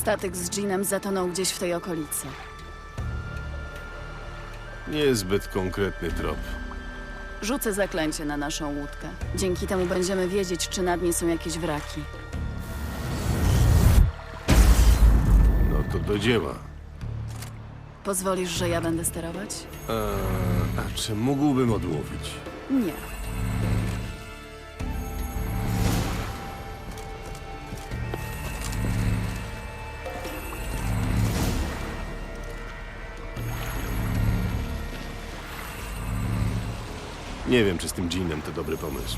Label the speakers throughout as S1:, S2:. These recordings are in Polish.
S1: Statek z Jeanem zatonął gdzieś w tej okolicy.
S2: Niezbyt konkretny trop.
S1: Rzucę zaklęcie na naszą łódkę. Dzięki temu będziemy wiedzieć, czy na dnie są jakieś wraki.
S2: No to do dzieła.
S1: Pozwolisz, że ja będę sterować?
S2: Eee, a czy mógłbym odmówić?
S1: Nie.
S2: Nie wiem, czy z tym dżinem to dobry pomysł.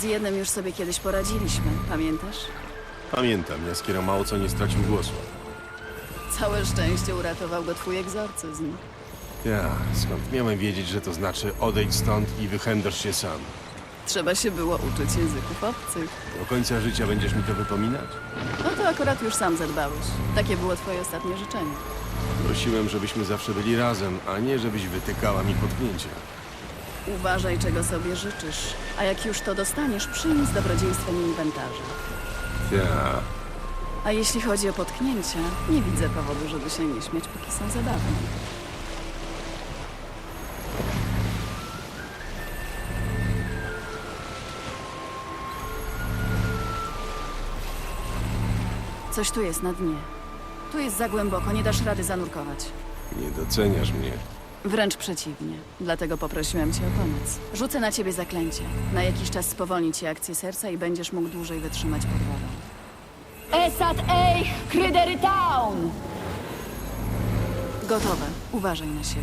S1: Z jednym już sobie kiedyś poradziliśmy, pamiętasz?
S2: Pamiętam, Jaskiera mało co nie stracił głosu.
S1: Całe szczęście uratował go twój egzorcyzm.
S2: Ja, skąd miałem wiedzieć, że to znaczy odejdź stąd i wychędasz się sam?
S1: Trzeba się było uczyć języków obcych.
S2: Do końca życia będziesz mi to wypominać?
S1: No to akurat już sam zadbałeś. Takie było twoje ostatnie życzenie.
S2: Prosiłem, żebyśmy zawsze byli razem, a nie żebyś wytykała mi potknięcia.
S1: Uważaj, czego sobie życzysz. A jak już to dostaniesz, przyjmij z dobrodziejstwem inwentarza.
S2: Ja,
S1: A jeśli chodzi o potknięcia, nie widzę powodu, żeby się nie śmiać, póki są zabawne. Coś tu jest na dnie. Tu jest za głęboko, nie dasz rady zanurkować.
S2: nie doceniasz mnie.
S1: Wręcz przeciwnie. Dlatego poprosiłem cię o pomoc. Rzucę na ciebie zaklęcie. Na jakiś czas spowolni ci akcję serca i będziesz mógł dłużej wytrzymać pod wodą.
S3: Esat Eich Krydery Town!
S1: Gotowe. Uważaj na siebie.